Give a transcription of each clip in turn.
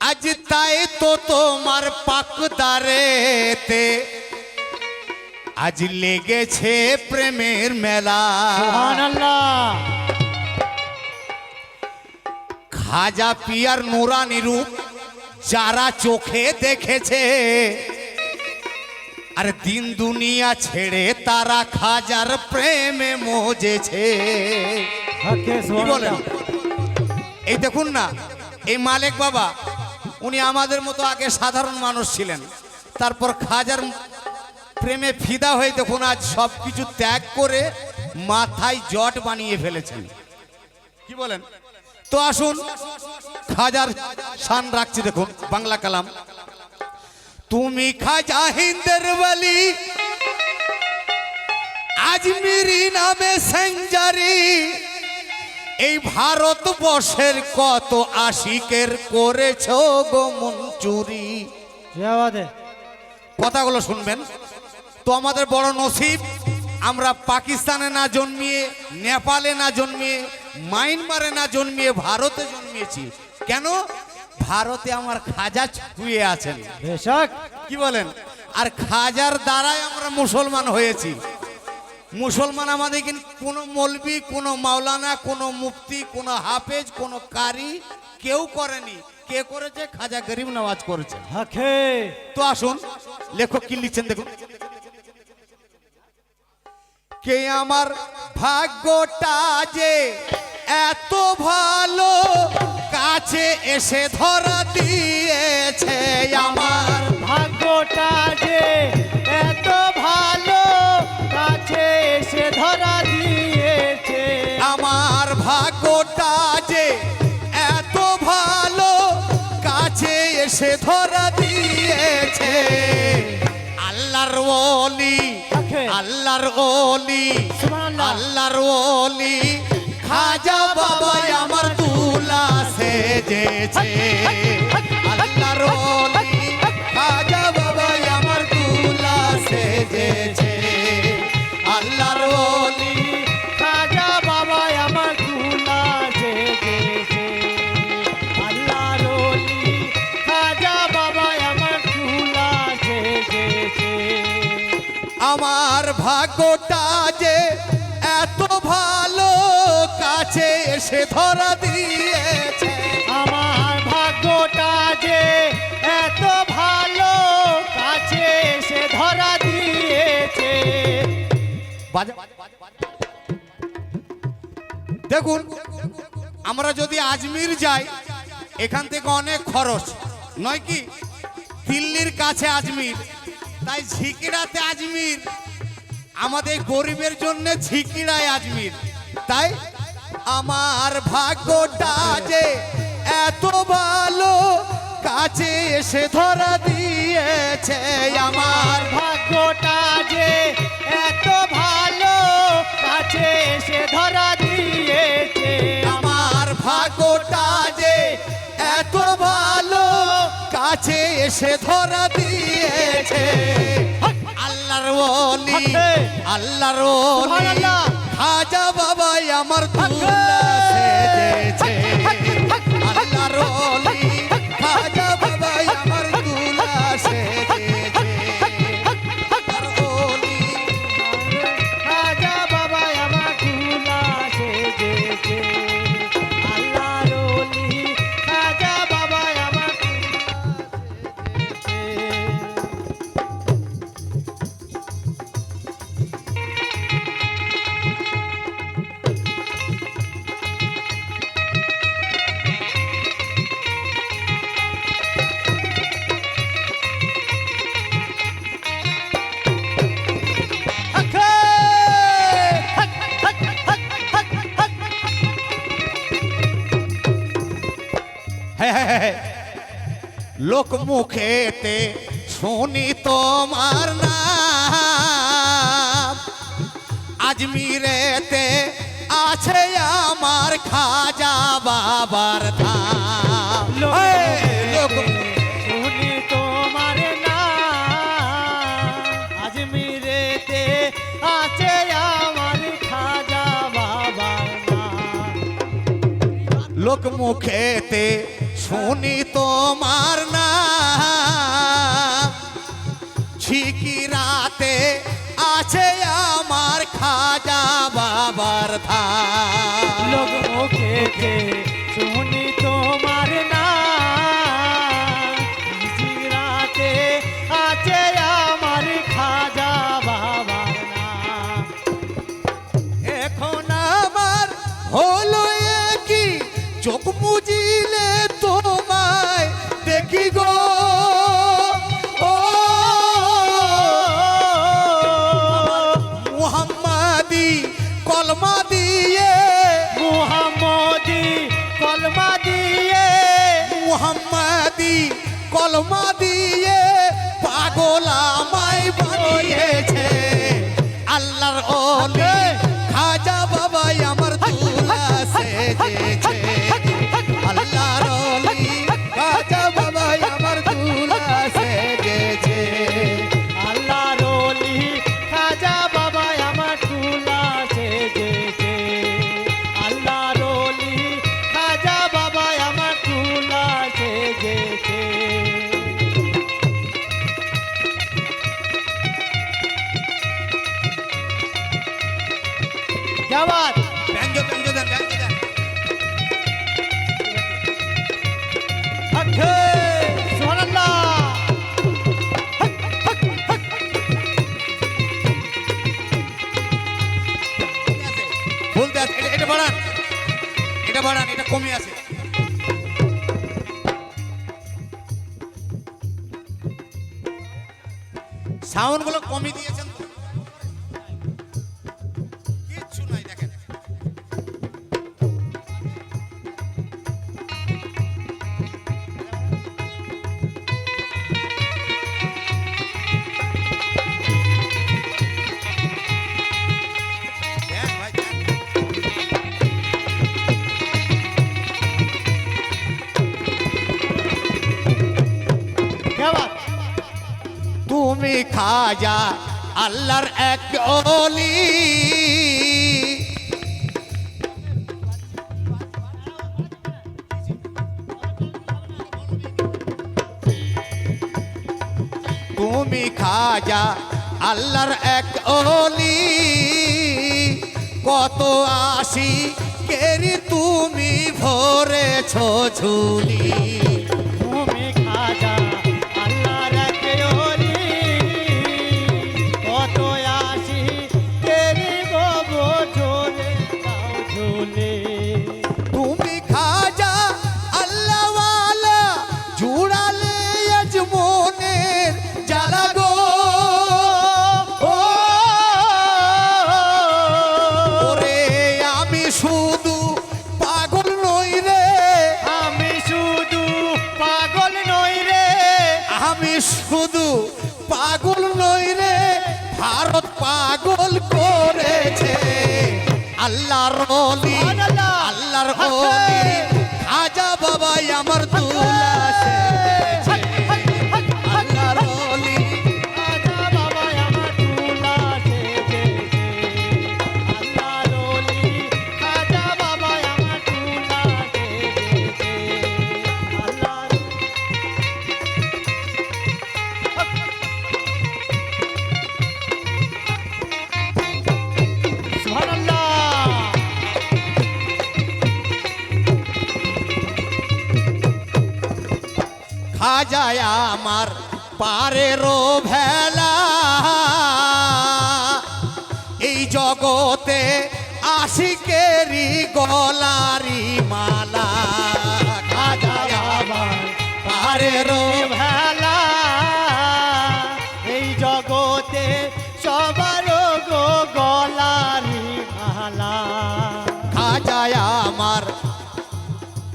আজ তাই তো তোমার পাকদারেতে আজ লেগেছে প্রেমের মেলা। খাজা পিয়ার নুরানি রূপ যারা চোখে দেখেছে আর দিন দুনিয়া ছেড়ে তারা খাজার প্রেমে মজেছে। বলেন? এই দেখুন না, এই মালিক বাবা, উনি আমাদের মতো আগে সাধারণ মানুষ ছিলেন। তারপর খাজার প্রেমে ফিদা হয়ে দেখুন আজ সব কিছু ত্যাগ করে মাথায় জট বানিয়ে ফেলেছেন। কি বলেন? তো আসুন, খাজার শান রাখছি দেখুন, বাংলা কালাম। তুমি খাজা হিন্দের বলি, আজমিরি নামে সেঞ্জারি এই ভারতবর্ষের কত আশিকের করেছ গো মঞ্চুরি কথাগুলো শুনবেন। তো আমাদের বড় নসিব আমরা পাকিস্তানে না জন্মিয়ে নেপালে না জন্মিয়ে মায়ানমারে না জন্মিয়ে ভারতে জন্মিয়েছি। কেন? ভারতে আমার খাজা ছুঁয়ে আছেন। কি বলেন? আর খাজার দ্বারাই আমরা মুসলমান হয়েছি। মুসলমান আমাদের কিন্তু কোনো মলবি কোনো মাওলানা কোনো মুফতি কোনো হাফেজ কোনো কারি কেউ করেনি। কে করেছে? খাজা গরিব নওয়াজ করেছে। তো আসুন লেখক কি লিখছেন দেখুন। কে আমার ভাগ্যটা যে এত ভালো কাছে এসে ধরা দিয়েছে আমার। ভাগ্যটা যে আল্লাহর ওলি। আল্লাহর ওলি। আল্লাহর ওলি খাজা বাবা আমার তুলা সেজেছে আল্লাহর ওলি ধরা দিয়েছে। আমার ভাগ্যটা যে এত ভালো কাছে এসে ধরা দিয়েছে। দেখুন আমরা যদি আজমির যাই এখান থেকে অনেক খরচ। নয় কি? দিল্লির কাছে আজমির তাই ঝিকিড়াতে আজমির। আমাদের গরিবের জন্য ঝিকিড়ায় আজমির। তাই আমার ভাগ্যটা যে এত ভালো কাছে এসে ধরা দিয়েছে। আমার ভাগ্যটা যে এত ভালো কাছে এসে ধরা দিয়েছে। আমার ভাগ্যটা যে এত ভালো কাছে এসে ধরা দিয়েছে। আল্লাহর আল্লাহর। খাজা বাবাই আমার দুলা সেজেছে আল্লাহর লোক মুখেতে শুনি তোমার নাম। আজমিরেতে আছে আমার খাজা বাবার ধাম। লোক শুনি তোমার নাম। আজমিরেতে আছে আমার খাজা বাবার লোক মুখেতে শুনি তোমার না ঝিকি রাতে আছে আমার খাজা বাবার ধাম। লোক মুখেতে শুনি তোমার নাম। রাতে আছে আমার খাজা বাবার এখন আমার হলো কি চোখ বাড়ান এটা কমে আছে। সাউন্ডগুলো কমে দিয়েছেন খাজা, আল্লাহর এক অলি। তুমি খাজা, আল্লাহর এক অলি। কত আসি কেরি তুমি ভরেছ ঝুলি। আমি শুধু পাগল নই রে ভারত পাগল করেছে আল্লাহর অলি সুবহানাল্লাহ। আল্লাহর আজা খাজা বাবাই আমার দুলাসে খাজায় আমার পারেরও ভেলা। এই জগতে আশিকেরি গলারি মালা। পারেরও ভেলা। এই জগতে সবার গো গলারি ভালা খাজায় আমার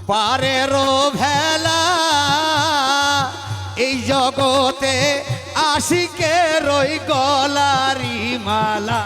পারেরও ভেলা। আশিকের রই গলারি মালা।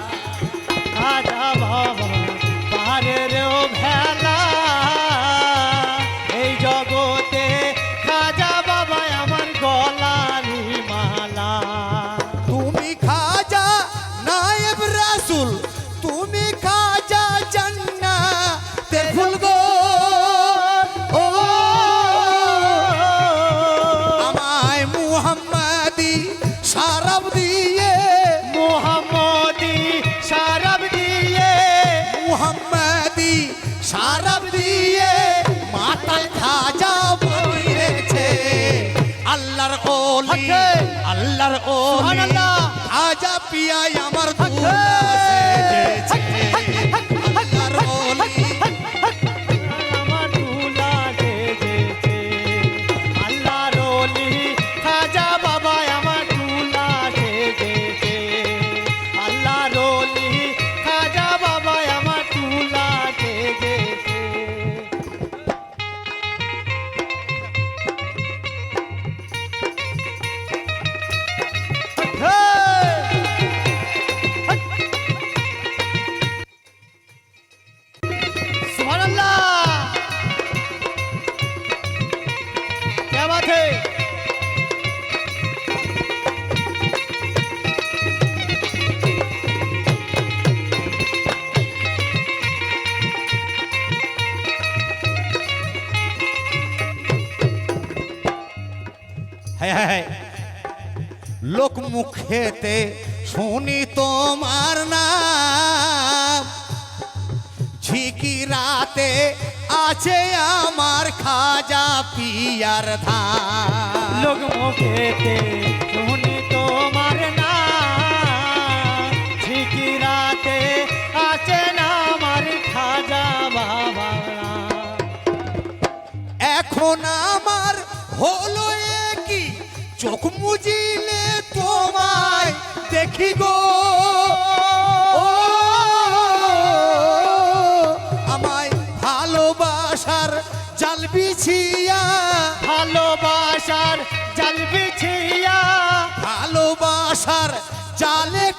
মুখেতে শুনি তোমার নাম। ঝিকি রাতে আছে আমার খাজা পিয়ার ধান। লোক মুখেতে শুনি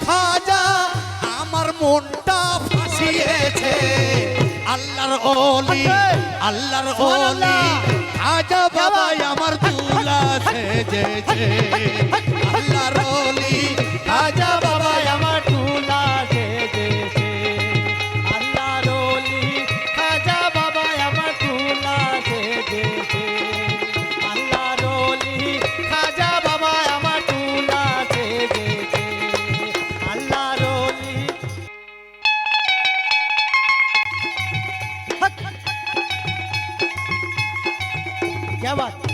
খাজা আমার মনটা ফাঁসিয়েছে। আল্লাহর ওলি আল্লাহর ওলি খাজা বাবাই আমার দুলা সেজেছে আল্লাহর क्या बात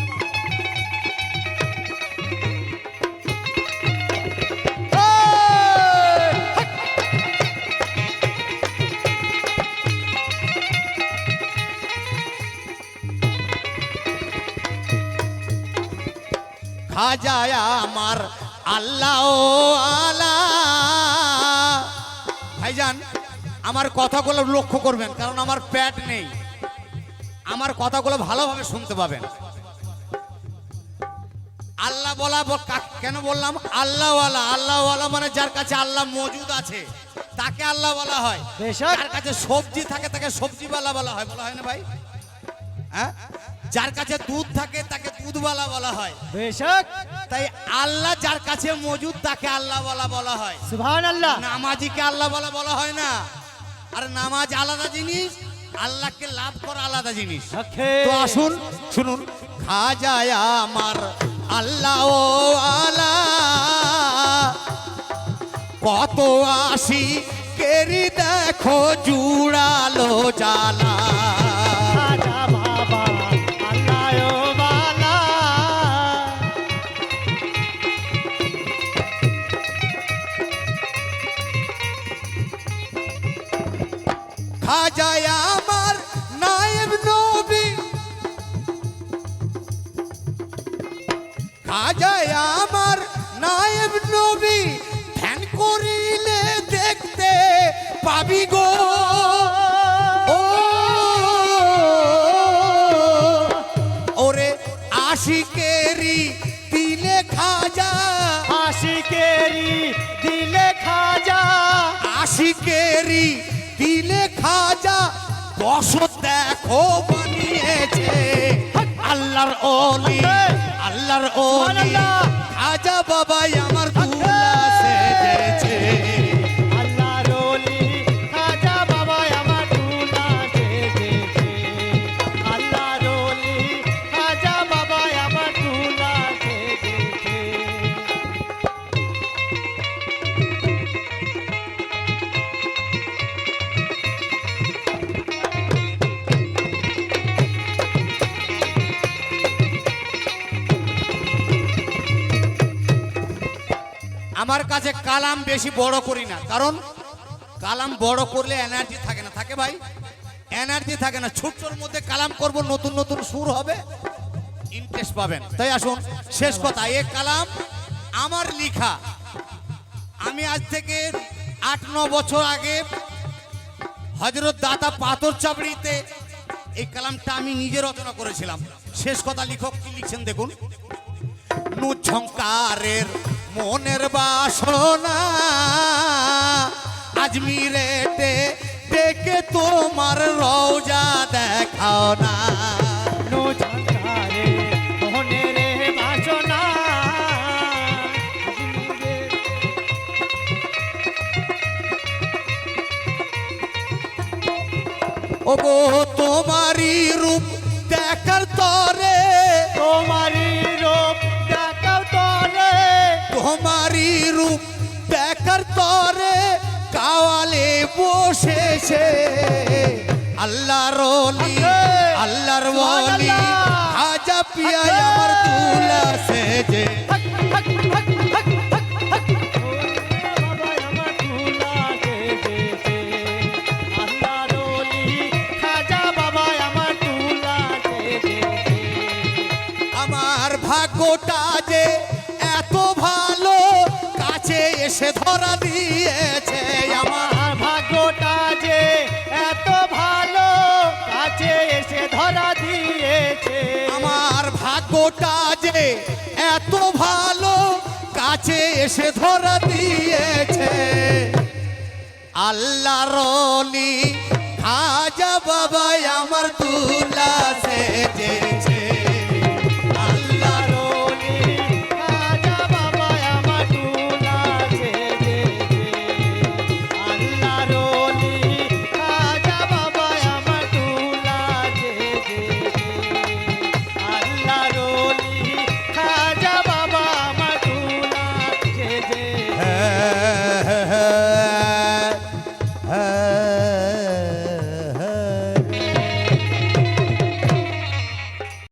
খাজায় আমার আল্লাহ ও আলা ভাইজান আমার কথাগুলো লক্ষ্য করবেন কারণ আমার প্যাট নেই আমার কথাগুলো ভালোভাবে শুনতে পাবেন আল্লাহ বলা কেন বললাম? আল্লাহওয়ালা আল্লাহওয়ালা মানে যার কাছে আল্লাহ মজুদ আছে তাকে আল্লাহ বলা হয়। যার কাছে সবজি থাকে তাকে সবজিওয়ালা বলা হয় বলা হয় না ভাই? হ্যাঁ? যার কাছে দুধ থাকে তাকে দুধওয়ালা বলা হয়। বেশক তাই আল্লাহ যার কাছে মজুদ তাকে আল্লাহ বলা বলা হয়। সুবহান আল্লাহ নামাজিকে আল্লাহ বলা বলা হয় না। আর নামাজ আলাদা জিনিস আল্লাহকে লাভ করা আলাদা জিনিস। তো আসুন শুনুন। খাজায় আমার আল্লাহ কত আসি কেরি দেখো জুড়ালো জালা আমার নায়েব নবী ধ্যান করিলে দেখতে পাবি গো। ওরে আশিকেরি দিলে খাজা। আশিকেরি দিলে খাজা। আশিকেরি দিলে খাজা। বসত দেখো বানিয়েছে আল্লাহর অলি আল্লাহর অলি খাজা কাছে কালাম বেশি বড় করি না। কারণ কালাম বড় করলে এনার্জি থাকে না। থাকে ভাই? এনার্জি থাকে না। ছোট্টর মধ্যে কালাম করব, নতুন নতুন সুর হবে ইন্টারেস্ট পাবেন। তাই আসুন, শেষ কথা, এ কালাম আমার লেখা। আমি আজ থেকে আট, ন বছর আগে হজরত দাতা পাথর চাবড়িতে এই কালামটা আমি নিজে রচনা করেছিলাম। শেষ কথা লেখক কি লিখছেন দেখুন। নুঝঙ্কারের মনের বাসনা। আজমিরেতে দেখে তোমার রওজা দেখাও না। ওগো তোমারই রূপ দেখার তরে। তোমারি রূপ দেখার তরে কাওয়ালে বসেছে। আল্লাহর আল্লাহর বলি আজা দিয়েছে আমার ভাগ্যটা যে এত ভালো, কাছে এসে ধরা দিয়েছে। আমার ভাগ্যটা যে এত ভালো, কাছে এসে ধরা দিয়েছে। আল্লাহ রলি খাজা বাবা আমার